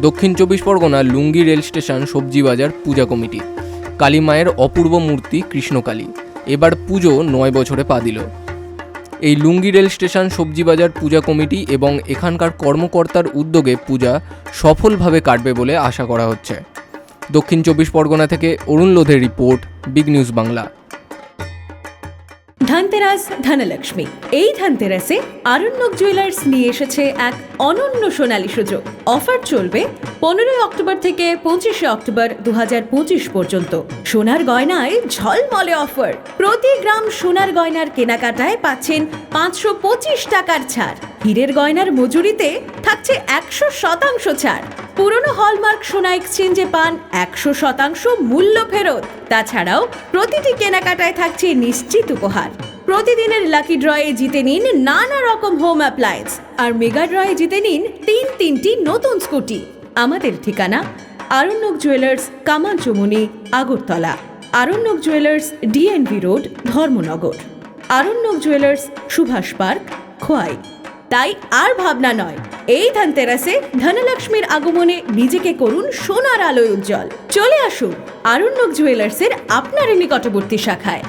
দক্ষিণ চব্বিশ পরগনা লুঙ্গি rail station সবজি বাজার পূজা কমিটি। কালী মায়ের অপূর্ব মূর্তি কৃষ্ণকালী। এবার পুজো নয় বছরে পা দিল। এই লুঙ্গি রেল স্টেশন সবজি বাজার পূজা কমিটি এবং এখানকার কর্মকর্তার উদ্যোগে পূজা সফলভাবে কাটবে বলে আশা করা হচ্ছে। দক্ষিণ চব্বিশ পরগনা থেকে অরুণ লোধের report, big news Bangla. Dhanteras Dhanlaxmi. এই ধনতেরাসে আরণ্যক জুয়েলার্স নিয়ে এসেছে এক অনন্য সোনালী সুযোগ। অফার চলবে পনেরোই অক্টোবর থেকে পঁচিশে অক্টোবর দু হাজার পঁচিশ পর্যন্ত। সোনার গয়নায় ঝলমলে অফার। প্রতি গ্রাম সোনার গয়নার কেনাকাটায় পাচ্ছেন পাঁচশো পঁচিশ টাকার ছাড়। হীরের গয়নার মজুরিতে থাকছে একশো শতাংশ ছাড়। পুরনো হলমার্ক সোনা এক্সচেঞ্জে পান একশো শতাংশ মূল্য ফেরত। তাছাড়াও প্রতিটি কেনাকাটায় থাকছে নিশ্চিত উপহার। প্রতিদিনের লাকি ড্রয়ে জিতে নিন নানা রকম হোম অ্যাপ্লায়েন্স। আর মেগা ড্রয়ে জিতে নিন তিন তিনটি নতুন স্কুটি। আমাদের ঠিকানা Aranyak jewellers Kamanchowmuhani Agartala. Aranyak jewellers D N V road Dharmanagar. Aranyak jewellers, Subhash park, Khowai. তাই আর ভাবনা নয়, এই ধনতেরাসে ধনলক্ষ্মীর আগমনে নিজেকে করুন সোনার আলোয় উজ্জ্বল। চলে আসুন আরণ্যক জুয়েলার্সের আপনার নিকটবর্তী শাখায়।